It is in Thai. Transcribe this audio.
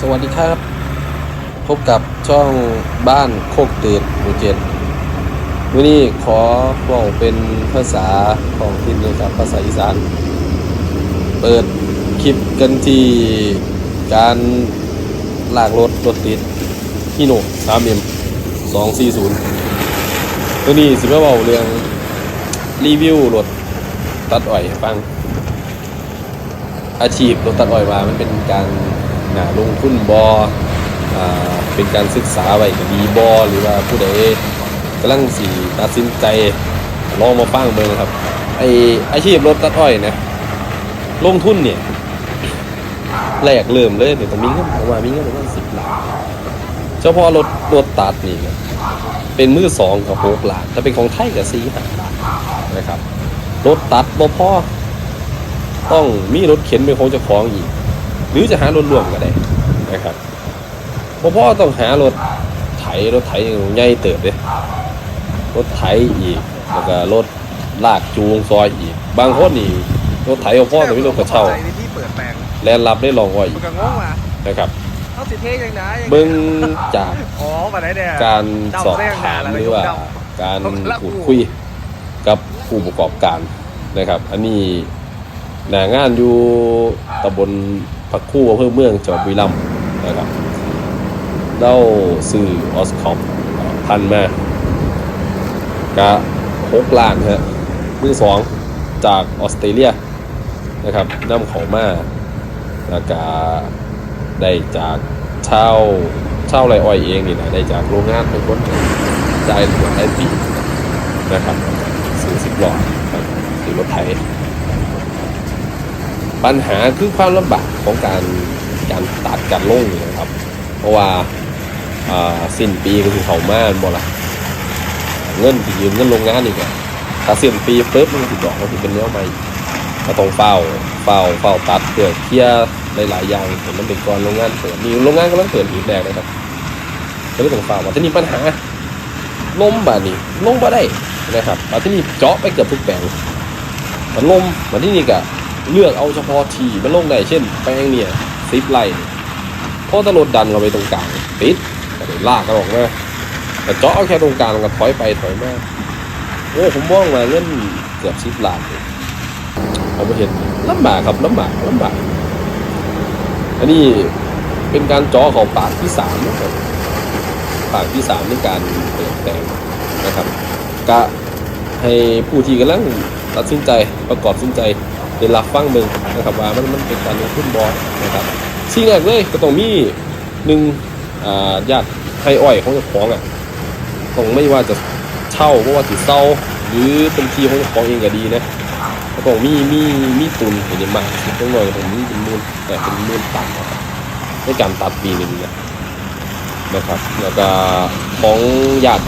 สวัสดีครับ พบกับช่องบ้านโคกตืดหมู่เจ็ดวันนี้ขอบอกเป็นภาษาของทินนะครับภาษาอีสาน เปิดคลิปกันที่การลากรถรถติดฮิโนสามเอ็มสองสี่ศูนย์ตัวนี้สิมาบอกเรื่องรีวิวรถตัดอ้อยฟัง อาชีพรถตัดอ้อยว่ามันเป็นการ นาลงทุนบอเป็นการศึกษาไว้ก็ดีบอหรือว่าผู้ใดกำลังสีตัดสินใจลองมาฟังเบิ่งนะครับไออาชีพรถตัดอ้อยนี่ยลงทุนเนี่ยแรกเริ่มเลยเดี๋ยวต้องมีเงินประมาณมีเงินประมาณสิบล้านเฉพาะรถรถตัดนี่เนี่ยเป็นมือสองกับหกล้านถ้าเป็นของไทยกับสี่ห้าล้านนะครับรถตัดบ่พอต้องมีรถเข็นเป็นของเจ้าของอีก หรือจะหารถร่วมก็ได้นะครับพ่อพ่อต้องหารถไถรถไถใหญ่เติบเลยรถไถอีกแล้วก็รถลากจูงซอยอีก บางคนนี่รถไถของพ่อแต่ไม่รถกระเช่าใจในที่เปิดแปลงแลนรับได้ลองไว้มันก็งงว่ะนะครับเขาสิเท่ยังไงเบิ้งจากอ๋อมาได้เนี่ยการสอบถามหรือว่าการพูดคุยกับผู้ประกอบการนะครับ อันนี้หนางานอยู่ตำบล ผักคู่อำเภอเมืองจังหวัดบุรีรัมย์นะครับเล่าซื้อออสคอปพันมากะหกล้านฮะมือสองจากออสเตรเลียนะครับนำเขามาแล้วก็ได้จากเช่าเช่าไรอ้อยเองนี่นะได้จากโรงงานเป็นคนจ่ายหลวงไอปีนะครับซื้อสิบล้อครับซื้อรถไถ ปัญหาคือความลำบากของการการตัดการลงนี่นะครับ เพราะว่าสิ้นปีก็คือเขามาบ่ละเงินที่ยืมเงินโรงงานนี่ก็ถ้าสิ้นปีปุ๊บมันก็สิดอกมันสิเป็นเนื้อใหม่ก็ต้องเฝ้าเฝ้าเฝ้าตัดเพื่อเคลียร์หลายๆอย่างเห็นมันเป็นก่อนโรงงานเปิดมีโรงงานกำลังเปิดอีกแรกนะครับก็เลยต้องเฝ้าว่าที่นี่ปัญหาลมบ่านี่ลงบ่ได้นะครับแต่ที่นี่เจาะไปเกือบทุกแปลงมันล้มมาที่นี่ก็ เลือกเอาเฉพาะที่มันลงได้เช่น แป้งเนี่ยซิปไล่พอตลดดันเข้าไปตรงกลางปิดก็เลยลากกันออกมาแต่เจาะเอาแค่ตรงกลางก็ถอยไปถอยมาโอ้ผมมองมาเงินเกือบสิบล้านเลยเอาไปเห็นลำบากครับลำบากลำบากอันนี้เป็นการเจาะของปากที่สามนะครับปากที่สามในการเปลี่ยนแปลงนะครับกะให้ผู้ที่กำลังตัดสินใจประกอบสินใจ ได้รับฟังเบิ่งนะครับว่ามันมันเป็นการลงทุนบอนะครับสิ่งแรกเลยก็ต้องมีหนึ่งอ่าญาติให้อ้อยของเจ้าของอะต้องไม่ว่าจะเช่าเพราะว่าสิเศร้าหรือเป็นที่ของเจ้าของเองก็ดีนะก็ต้องมีมีมีตุนเห็นมากต้องหน่อยผมมีเป็นมื่นแต่เป็นมื่นตันนะครับในการตัดปีหนึ่งนะนะครับ แล้วก็ของญาติ